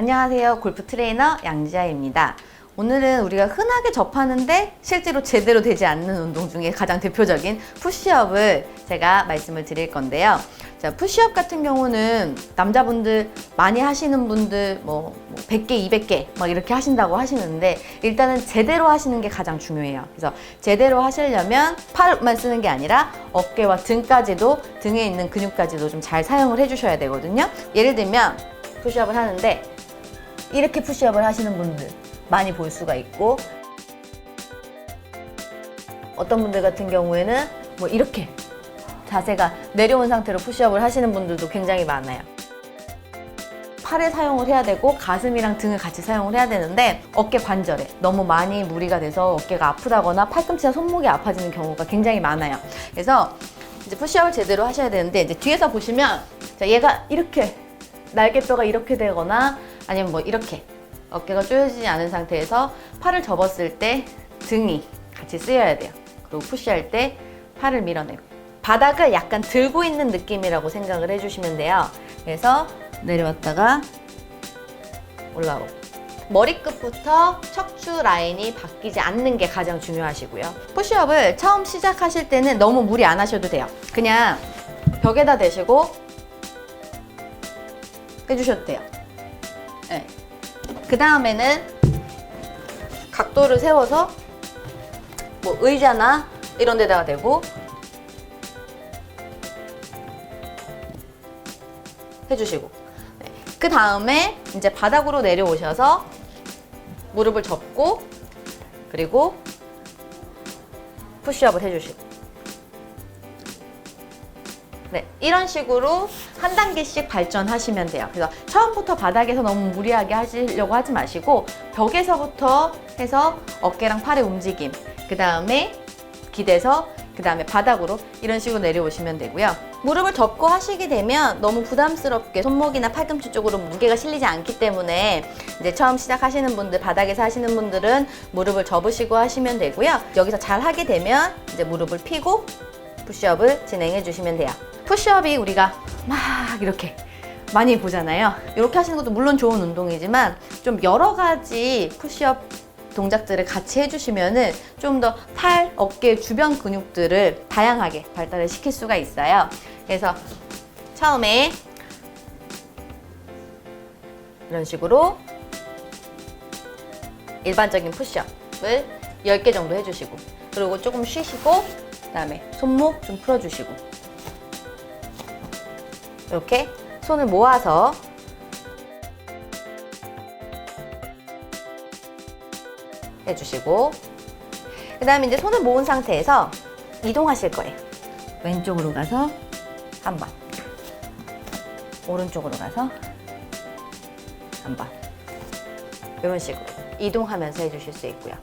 안녕하세요. 골프 트레이너 양지아입니다. 오늘은 우리가 흔하게 접하는데 실제로 제대로 되지 않는 운동 중에 가장 대표적인 푸시업을 제가 말씀을 드릴 건데요. 자, 푸시업 같은 경우는 남자분들 많이 하시는 분들 뭐 100개, 200개 막 이렇게 하신다고 하시는데 일단은 제대로 하시는 게 가장 중요해요. 그래서 제대로 하시려면 팔만 쓰는 게 아니라 어깨와 등까지도 등에 있는 근육까지도 좀 잘 사용을 해 주셔야 되거든요. 예를 들면 푸시업을 하는데 이렇게 푸시업을 하시는 분들 많이 볼 수가 있고 어떤 분들 같은 경우에는 뭐 이렇게 자세가 내려온 상태로 푸시업을 하시는 분들도 굉장히 많아요. 팔을 사용을 해야 되고 가슴이랑 등을 같이 사용을 해야 되는데 어깨 관절에 너무 많이 무리가 돼서 어깨가 아프다거나 팔꿈치나 손목이 아파지는 경우가 굉장히 많아요. 그래서 이제 푸시업을 제대로 하셔야 되는데 이제 뒤에서 보시면 자, 얘가 이렇게 날개뼈가 이렇게 되거나 아니면 뭐 이렇게 어깨가 조여지지 않은 상태에서 팔을 접었을 때 등이 같이 쓰여야 돼요. 그리고 푸시할 때 팔을 밀어내고 바닥을 약간 들고 있는 느낌이라고 생각을 해주시면 돼요. 그래서 내려왔다가 올라오고 머리끝부터 척추 라인이 바뀌지 않는 게 가장 중요하시고요. 푸시업을 처음 시작하실 때는 너무 무리 안 하셔도 돼요. 그냥 벽에다 대시고 해주셔도 돼요. 네. 그 다음에는 각도를 세워서 뭐 의자나 이런 데다가 대고 해주시고 네. 그 다음에 이제 바닥으로 내려오셔서 무릎을 접고 그리고 푸시업을 해주시고 네, 이런 식으로 한 단계씩 발전하시면 돼요. 그래서 처음부터 바닥에서 너무 무리하게 하시려고 하지 마시고 벽에서부터 해서 어깨랑 팔의 움직임, 그 다음에 기대서 그 다음에 바닥으로 이런 식으로 내려오시면 되고요. 무릎을 접고 하시게 되면 너무 부담스럽게 손목이나 팔꿈치 쪽으로 무게가 실리지 않기 때문에 이제 처음 시작하시는 분들, 바닥에서 하시는 분들은 무릎을 접으시고 하시면 되고요. 여기서 잘 하게 되면 이제 무릎을 펴고 푸시업을 진행해 주시면 돼요. 푸시업이 우리가 막 이렇게 많이 보잖아요. 이렇게 하시는 것도 물론 좋은 운동이지만 좀 여러 가지 푸시업 동작들을 같이 해주시면은 좀 더 팔, 어깨 주변 근육들을 다양하게 발달을 시킬 수가 있어요. 그래서 처음에 이런 식으로 일반적인 푸시업을 10개 정도 해주시고 그리고 조금 쉬시고 그다음에 손목 좀 풀어주시고 이렇게 손을 모아서 해주시고 그 다음에 이제 손을 모은 상태에서 이동하실 거예요. 왼쪽으로 가서 한 번 오른쪽으로 가서 한 번. 이런 식으로 이동하면서 해주실 수 있고요.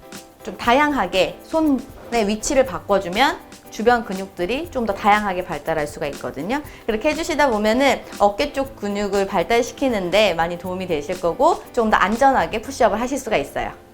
좀 다양하게 손의 위치를 바꿔주면 주변 근육들이 좀 더 다양하게 발달할 수가 있거든요. 그렇게 해주시다 보면은 어깨 쪽 근육을 발달시키는데 많이 도움이 되실 거고 좀 더 안전하게 푸시업을 하실 수가 있어요.